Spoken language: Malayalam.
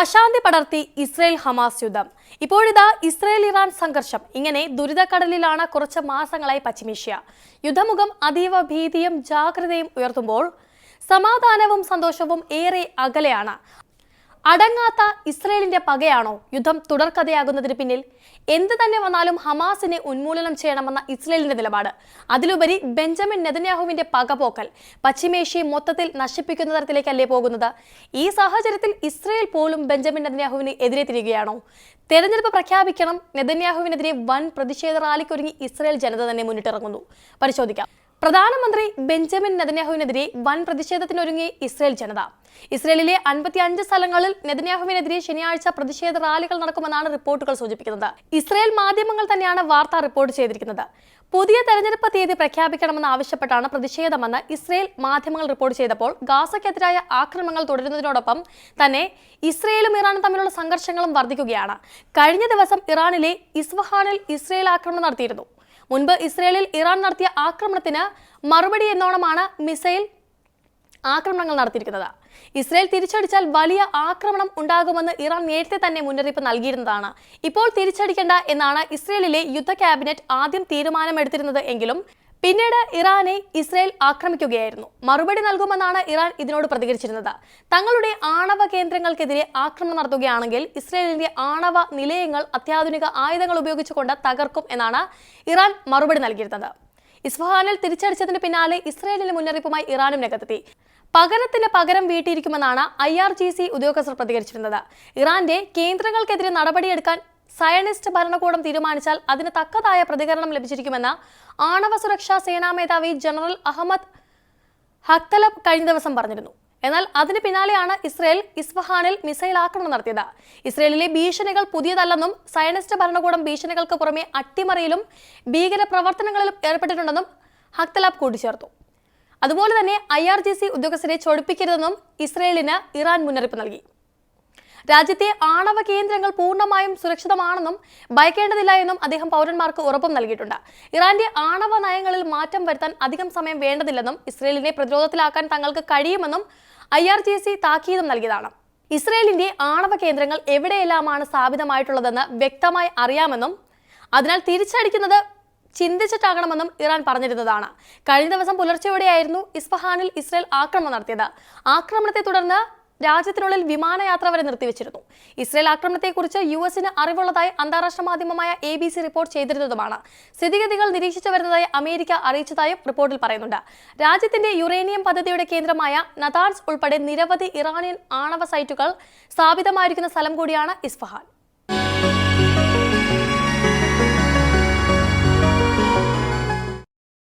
അശാന്തി പടർത്തി ഇസ്രയേൽ ഹമാസ് യുദ്ധം. ഇപ്പോഴിതാ ഇസ്രയേൽ ഇറാൻ സംഘർഷം. ഇങ്ങനെ ദുരിതക്കടലിലാണ് കുറച്ച് മാസങ്ങളായി പശ്ചിമേഷ്യ. യുദ്ധമുഖം അതീവ ഭീതിയും ജാഗ്രതയും ഉയർത്തുമ്പോൾ സമാധാനവും സന്തോഷവും ഏറെ അകലെയാണ്. അടങ്ങാത്ത ഇസ്രയേലിന്റെ പകയാണോ യുദ്ധം തുടർക്കഥയാകുന്നതിന് പിന്നിൽ? എന്ത് തന്നെ വന്നാലും ഹമാസിനെ ഉന്മൂലനം ചെയ്യണമെന്ന ഇസ്രയേലിന്റെ നിലപാട്. അതിലുപരി ബെഞ്ചമിൻ നെതന്യാഹുവിന്റെ പകപോക്കൽ പശ്ചിമേഷ്യയെ മൊത്തത്തിൽ നശിപ്പിക്കുന്ന തരത്തിലേക്കല്ലേ പോകുന്നത്? ഈ സാഹചര്യത്തിൽ ഇസ്രയേൽ പോലും ബെഞ്ചമിൻ നെതന്യാഹുവിന് എതിരെ തിരികുകയാണോ തെരഞ്ഞെടുപ്പ് പ്രഖ്യാപിക്കണം നെതന്യാഹുവിനെതിരെ വൻ പ്രതിഷേധ റാലിക്കൊരുങ്ങി ഇസ്രയേൽ ജനത തന്നെ മുന്നിട്ടിറങ്ങുന്നു. പരിശോധിക്കാം. പ്രധാനമന്ത്രി ബെഞ്ചമിൻ നെതന്യാഹുവിനെതിരെ വൻ പ്രതിഷേധത്തിനൊരുങ്ങി ഇസ്രയേൽ ജനത. ഇസ്രയേലിലെ അൻപത്തി അഞ്ച് സ്ഥലങ്ങളിൽ നെതന്യാഹുവിനെതിരെ ശനിയാഴ്ച പ്രതിഷേധ റാലികൾ നടക്കുമെന്നാണ് റിപ്പോർട്ടുകൾ സൂചിപ്പിക്കുന്നത്. ഇസ്രയേൽ മാധ്യമങ്ങൾ തന്നെയാണ് വാർത്ത റിപ്പോർട്ട് ചെയ്തിരിക്കുന്നത്. പുതിയ തെരഞ്ഞെടുപ്പ് തീയതി പ്രഖ്യാപിക്കണമെന്ന് ആവശ്യപ്പെട്ടാണ് പ്രതിഷേധമെന്ന് ഇസ്രയേൽ മാധ്യമങ്ങൾ റിപ്പോർട്ട് ചെയ്തപ്പോൾ ഗാസയ്ക്കെതിരായ ആക്രമണങ്ങൾ തുടരുന്നതിനോടൊപ്പം തന്നെ ഇസ്രയേലും ഇറാനും തമ്മിലുള്ള സംഘർഷങ്ങളും വർദ്ധിക്കുകയാണ്. കഴിഞ്ഞ ദിവസം ഇറാനിലെ ഇസ്വഹാനിൽ ഇസ്രയേൽ ആക്രമണം നടത്തിയിരുന്നു. മുൻപ് ഇസ്രയേലിൽ ഇറാൻ നടത്തിയ ആക്രമണത്തിന് മറുപടി എന്നോണമാണ് മിസൈൽ ആക്രമണങ്ങൾ നടത്തിയിരിക്കുന്നത്. ഇസ്രയേൽ തിരിച്ചടിച്ചാൽ വലിയ ആക്രമണം ഉണ്ടാകുമെന്ന് ഇറാൻ നേരത്തെ തന്നെ മുന്നറിയിപ്പ് നൽകിയിരുന്നതാണ്. ഇപ്പോൾ തിരിച്ചടിക്കേണ്ട എന്നാണ് ഇസ്രയേലിലെ യുദ്ധ ക്യാബിനറ്റ് ആദ്യം തീരുമാനമെടുത്തിരുന്നത് എങ്കിലും പിന്നീട് ഇറാനെ ഇസ്രയേൽ ആക്രമിക്കുകയായിരുന്നു. മറുപടി നൽകുമെന്നാണ് ഇറാൻ ഇതിനോട് പ്രതികരിച്ചിരുന്നത്. തങ്ങളുടെ ആണവ കേന്ദ്രങ്ങൾക്കെതിരെ ആക്രമണം നടത്തുകയാണെങ്കിൽ ഇസ്രയേലിന്റെ ആണവ നിലയങ്ങൾ അത്യാധുനിക ആയുധങ്ങൾ ഉപയോഗിച്ചുകൊണ്ട് തകർക്കും എന്നാണ് ഇറാൻ മറുപടി നൽകിയിരുന്നത്. ഇസ്ഫഹാനിൽ തിരിച്ചടിച്ചതിന് പിന്നാലെ ഇസ്രയേലിന് മുന്നറിയിപ്പുമായി ഇറാനും രംഗത്തെത്തി. പകരത്തിന് പകരം വീട്ടിയിരിക്കുമെന്നാണ് ഐ ആർ ജി സി ഉദ്യോഗസ്ഥർ പ്രതികരിച്ചിരുന്നത്. ഇറാന്റെ കേന്ദ്രങ്ങൾക്കെതിരെ നടപടിയെടുക്കാൻ സയനിസ്റ്റ് ഭരണകൂടം തീരുമാനിച്ചാൽ അതിന് തക്കതായ പ്രതികരണം ലഭിച്ചിരിക്കുമെന്ന് ആണവ സുരക്ഷാ സേനാ മേധാവി ജനറൽ അഹമ്മദ് ഹക്തലബ് കഴിഞ്ഞ ദിവസം പറഞ്ഞിരുന്നു. എന്നാൽ അതിന് പിന്നാലെയാണ് ഇസ്രയേൽ ഇസ്ഫഹാനിൽ മിസൈൽ ആക്രമണം നടത്തിയത്. ഇസ്രയേലിലെ ഭീഷണികൾ പുതിയതല്ലെന്നും സയനിസ്റ്റ് ഭരണകൂടം ഭീഷണികൾക്ക് പുറമെ അട്ടിമറിയിലും ഭീകര പ്രവർത്തനങ്ങളിലും ഏർപ്പെട്ടിട്ടുണ്ടെന്നും ഹക്തലാബ് കൂട്ടിച്ചേർത്തു. അതുപോലെ തന്നെ ഐ ആർ ജി സി ഉദ്യോഗസ്ഥരെ ചൊടിപ്പിക്കരുതെന്നും ഇസ്രയേലിന് ഇറാൻ മുന്നറിയിപ്പ് നൽകി. രാജ്യത്തെ ആണവ കേന്ദ്രങ്ങൾ പൂർണമായും സുരക്ഷിതമാണെന്നും ഭയക്കേണ്ടതില്ല എന്നും അദ്ദേഹം പൗരന്മാർക്ക് ഉറപ്പും നൽകിയിട്ടുണ്ട്. ഇറാന്റെ ആണവ നയങ്ങളിൽ മാറ്റം വരുത്താൻ അധികം സമയം വേണ്ടതില്ലെന്നും ഇസ്രയേലിനെ പ്രതിരോധത്തിലാക്കാൻ തങ്ങൾക്ക് കഴിയുമെന്നും ഐ ആർ ജി സി താക്കീതും നൽകിയതാണ്. ഇസ്രയേലിന്റെ ആണവ കേന്ദ്രങ്ങൾ എവിടെയെല്ലാമാണ് സ്ഥാപിതമായിട്ടുള്ളതെന്ന് വ്യക്തമായി അറിയാമെന്നും അതിനാൽ തിരിച്ചടിക്കുന്നത് ചിന്തിച്ചിട്ടാകണമെന്നും ഇറാൻ പറഞ്ഞിരുന്നതാണ്. കഴിഞ്ഞ ദിവസം പുലർച്ചെയോടെയായിരുന്നു ഇസ്ഫഹാനിൽ ഇസ്രയേൽ ആക്രമണം നടത്തിയത്. ആക്രമണത്തെ തുടർന്ന് രാജ്യത്തിനുള്ളിൽ വിമാനയാത്ര വരെ നിർത്തിവെച്ചിരുന്നു. ഇസ്രയേൽ ആക്രമണത്തെക്കുറിച്ച് യു എസിന് അറിവുള്ളതായി അന്താരാഷ്ട്ര മാധ്യമമായ എ ബി സി റിപ്പോർട്ട് ചെയ്തിരുന്നതുമാണ്. സ്ഥിതിഗതികൾ നിരീക്ഷിച്ചു വരുന്നതായി അമേരിക്ക അറിയിച്ചതായും റിപ്പോർട്ടിൽ പറയുന്നുണ്ട്. രാജ്യത്തിന്റെ യുറേനിയം പദ്ധതിയുടെ കേന്ദ്രമായ നതാൻസ് ഉൾപ്പെടെ നിരവധി ഇറാനിയൻ ആണവ സൈറ്റുകൾ സ്ഥാപിതമായിരിക്കുന്ന സ്ഥലം കൂടിയാണ് ഇസ്ഫഹാൻ.